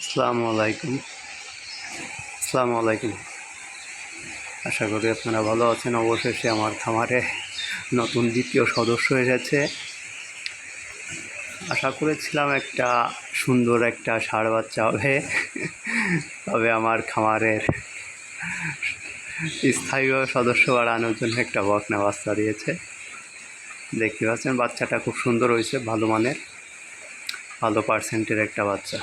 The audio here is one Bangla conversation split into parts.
আসসালামু আলাইকুম। আশা করি আপনারা ভালো আছেন। অবশেষে আমার খামারে নতুন দ্বিতীয় সদস্য এসেছে। আশা করেছিলাম একটা সুন্দর একটা ষাঁড় বাচ্চা হবে। তবে আমার খামারের স্থায়ী সদস্য বাড়ানোর জন্য একটা বকনা বাচ্চা দিয়েছে। দেখতে পাচ্ছেন, বাচ্চাটা খুব সুন্দর হয়েছে, ভালো মানের, ভালো পার্সেন্টের একটা বাচ্চা।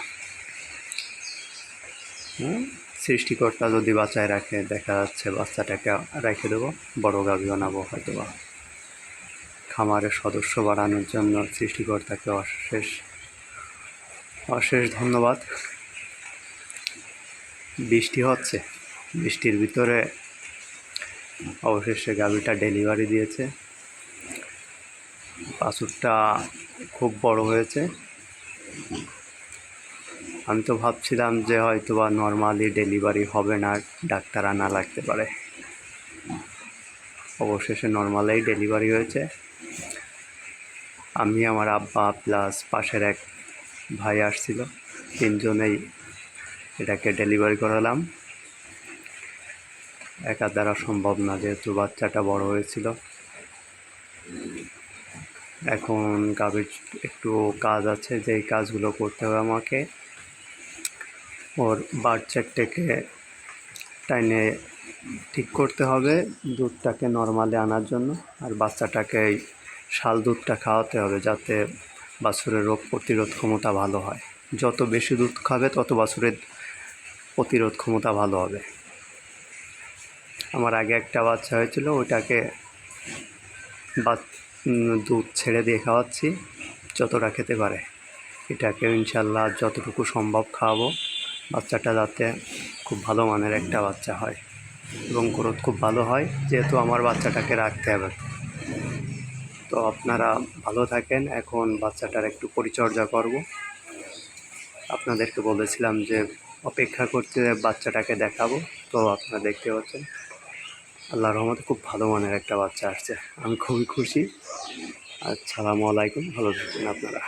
সৃষ্টিকর্তা যদি বাঁচায় রাখে, দেখা যাচ্ছে বাচ্চাটাকে রেখে দেবো, বড় গাভী বানাবো হয়তো বা। খামারের সদস্য বাড়ানোর জন্য সৃষ্টিকর্তাকে অশেষ অশেষ ধন্যবাদ। বৃষ্টি হচ্ছে, বৃষ্টির ভিতরে অবশেষে গাভীটা ডেলিভারি দিয়েছে। বাছুরটা খুব বড় হয়েছে। আমি তো ভাবছিলাম যে হয়তো বা নর্মালি ডেলিভারি হবে না, ডাক্তার আনা লাগতে পারে। অবশেষে নর্মালেই ডেলিভারি হয়েছে। আমি আমার আব্বা প্লাস পাশের এক ভাই আসছিল, তিনজনেই এটাকে ডেলিভারি করালাম। একা দ্বারা সম্ভব না, যেহেতু বাচ্চাটা বড় হয়েছিল। এখন গাভীর একটু কাজ আছে, যেই কাজগুলো করতে হবে আমাকে ওর বার্থ চারটেকে টাইনে ঠিক করতে হবে দুধটাকে নর্মালে আনার জন্য আর বাচ্চাটাকে এই শাল দুধটা খাওয়াতে হবে যাতে বাছুরের রোগ প্রতিরোধ ক্ষমতা ভালো হয়। যত বেশি দুধ খাবে তত বাছুরের প্রতিরোধ ক্ষমতা ভালো হবে। আমার আগে একটা বাচ্চা হয়েছিল ওইটাকে উম, দুধ ছেড়ে দিয়ে খাওয়াচ্ছি যতটা খেতে পারে। এটাকেও ইনশাল্লাহ যতটুকু সম্ভব খাওয়াবো। বাচ্চাটা যাতে খুব ভালো মানের একটা বাচ্চা হয় এবং গ্রোথ খুব ভালো হয়, যেহেতু আমার বাচ্চাটাকে রাখতে হবে। তো আপনারা ভালো থাকেন, এখন বাচ্চাটার একটু পরিচর্যা করব। আপনাদেরকে বলেছিলাম যে অপেক্ষা করতে বাচ্চাটাকে দেখাবো, তো আপনারা দেখতে পাচ্ছেন। আল্লাহ রহমতে খুব ভালো মানের একটা বাচ্চা আসছে, আমি খুবই খুশি। আর আসসালামু আলাইকুম, ভালো থাকবেন আপনারা।